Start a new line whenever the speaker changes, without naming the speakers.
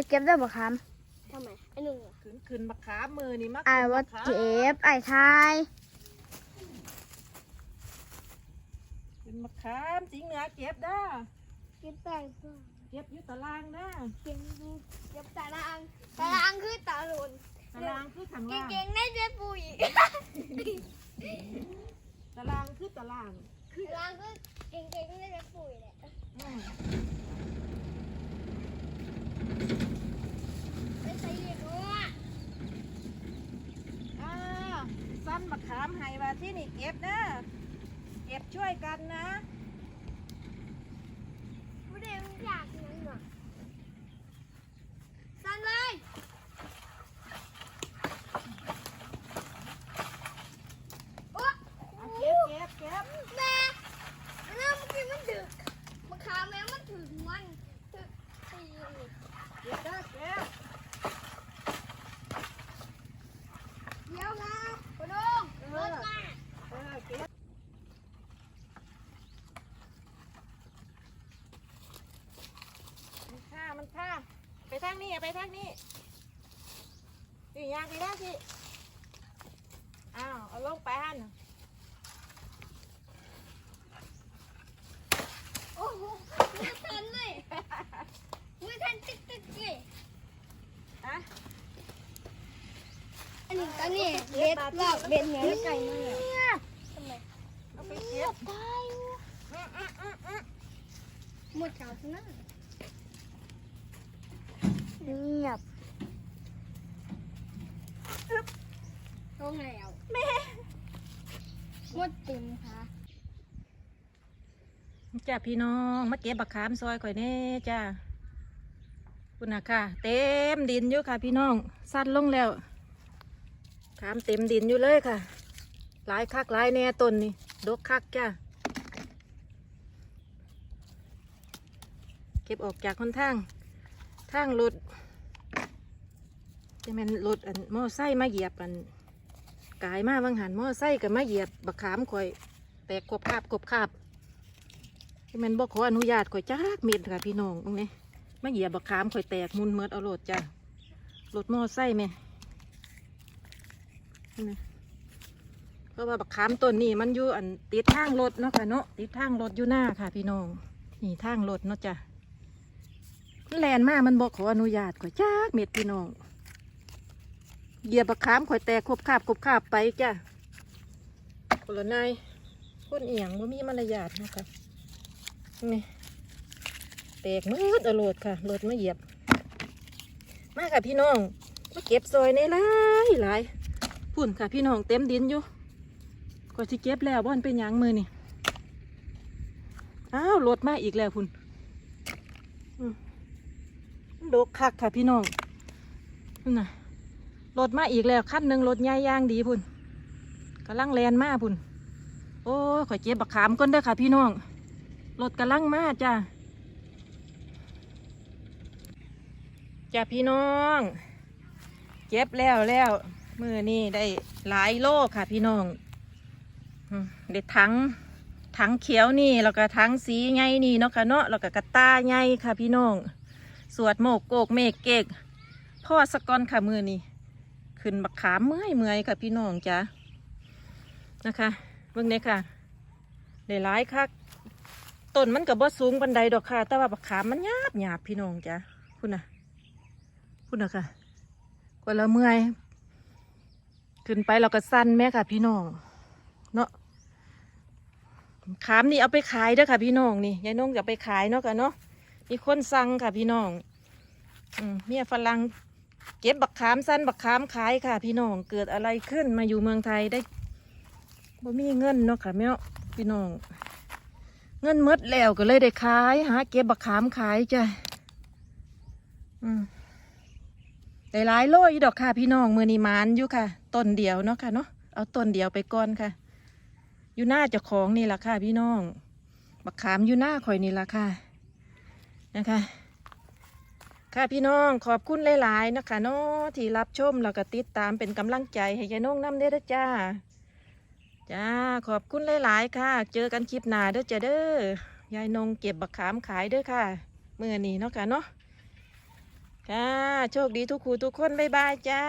ให้เก็บได้บ่ค
ทำไมไอ้หนึ่งอะ
ขึ้นขึ้นมาขามือนี่มักำ
ไอ้ว่าเก็บไอ้ทาย
ขึ้นมาขามจริงเหนือเก็บด้า
เก็บแต่ตัว
เก็บอยู่ตารางด้า
เก่งดูเก็บตารางตารางคือตาหล่น
ตารางคือข้างล่าง
เก่งๆได้ด้วยปุ๋ย
ตารางคือตาราง
ตารางคือเก่งๆได้ด้วยปุ๋ยแหละ
อืม
ไป ใส่เหล็กอะ
อ้าวสั้นมาขามให้ว่าที่นี่เก็บนะเก็บช่วยกันนะ
ผู้ใดมันอยากนั่นหรอสั่นเลยโอ้
เอาเก็บเก็บเก็บ
แม่เริ่มเมื่อกี้มันดึกมะขามแม่มันถึงมันถึกตี
เก็บได้เก็บ
เดี๋ยวนะคุณลุงรถมา
เออเก็บมันฆ่ามันฆ่าไป ทางนี้ไปทางนี้นี่ยางไปได้สิอ้าวเอาลงไปหัน
โอ้โหมือทันเลยมือทันติ๊กติ๊กเลย
อะ
อันนี้ตอนนี้เบ็ดลอกเบ็ดเหนือไก่มาเลยทำไม
เอาไปเก็บ
ตาย
อื้ออื้ออื้ออื้อ
หมดเก่าซะนะ
เงียบ
ลงแล้ว
แม่
หมดเต็มค่ะ
จ้าพี่น้องมาเก็บบักขามซอยข่อยแน่จ้าคุณนะค่ะ เต็มดินอยู่ค่ะ พี่น้องสั้นลงแล้วขามเต็มดินอยู่เลยค่ะ หลายคักหลายแน่ต้นนี่ดกคักจ้าเก็บออกจากคนทาง ทางรถจะเป็นรถอันมอไซค์มาเหยียบอันกายมาบางหันมอไซค์กับมาเหยียบบักขามข่อยแตกกบคาบกบคาบที่มันบอกขออนุญาตข่อยจักเม็ดค่ะพี่น้องตรงนี้มาเหยียบบักขามข่อยแตกมุนเมิดเอาโลดจ้ะรถมอไซค์แม่เพราะว่าบักขามต้นนี้มันอยู่อันติดทางรถเนาะค่ะเนาะติดทางรถอยู่หน้าค่ะ พี่น้องนี่ทางรถเนาะจ้ะ แลนมามันบอกขออนุญาตข่อยจักเม็ดพี่น้องเหยียบบักขามข่อยแตกคบคาบคบคาบไปจ้ะคนละนายคนเอียงว่ามีมารยาทนะคะนี่แตกมืดอาโหลดค่ะโหลดมาเหยียบ มาค่ะพี่น้องมาเก็บซอยในหลายหลายพุ่นค่ะพี่น้องเต็มดินอยู่ก็ที่เก็บแล้วบ่อนเป็นยังมือนี่อ้าวโหลดมาอีกแล้วพุ่นอืม ดกคักค่ะพี่น้องนั่นน่ะโหลดมาอีกแล้วขั้นหนึ่งโหลดใหญ่ย่างดีพุ่นกำลังแลนมาพุ่น โอ้ข่อยเก็บบักขามก้นเด้อค่ะ พี่น้องรถกำลังมาจ้ะจ้ะพี่น้องเก็บแล้วแล้วมือนี่ได้หลายโลค่ะ พี่น้องอืมได้ถังถังเขียวนี่แล้วก็ถังสีไงนี่เนาะค่ะเนาะแล้วก็กระตาไงค่ะพี่น้อง สวดโมกโกกเมฆเกกพ่อสกอนค่ะมือนี่ขึ้นบักขามเมื่อยเมื่อยค่ะพี่น้องจ้ะนะคะเบิ่งเนี่ยค่ะได้หลายคักต้นมันกับบ่สูงบันไดดอกค่ะ แต่ว่าบักขามมันหยาบหยาบพี่น้องจ้ะพุ่นน่ะพุ่นน่ะค่ะกว่าละเมื่อยขึ้นไปเราก็สั้นแม่ค่ะ พี่น้องเนาะขามนี่เอาไปขายเด้อค่ะ พี่น้องนี่ยายน้องจะไปขายเนาะค่ะเนาะ มีคนสั่งค่ะพี่น้องอืมเมียฝรั่งเก็บบักขามสั้นบักขามขายค่ะ พี่น้องเกิดอะไรขึ้นมาอยู่เมืองไทยได้บ่มีเงินเนาะค่ะแม่เนาะพี่น้อง เงินมดแล้วก็เลยได้ขายหาเก็บบักขามขายจ้ะอืมได้หลายโลอยู่ดอกค่ะพี่น้องมือนีมานอยู่ค่ะต้นเดียวเนาะค่ะเนาะเอาต้นเดียวไปก่อนค่ะ อยู่หน้าเจ้าของนี่ละค่ะพี่น้อง บักขามอยู่หน้าข่อยนี่ละค่ะ นะคะ ค่ะพี่น้องขอบคุณหลาย ๆ นะคะเนาะที่รับชมแล้วก็ติดตามเป็นกำลังใจให้ยายน้องน้ำเด้อจ้าจ้าขอบคุณหลาย ๆ ค่ะ เจอกันคลิปหน้าเด้อจ้าเด้อยายนงเก็บบักขามขายเด้อค่ะเมื่อนี้เนาะค่ะเนาะค่ะโชคดีทุกครูทุกคนบ๊ายบายจ้า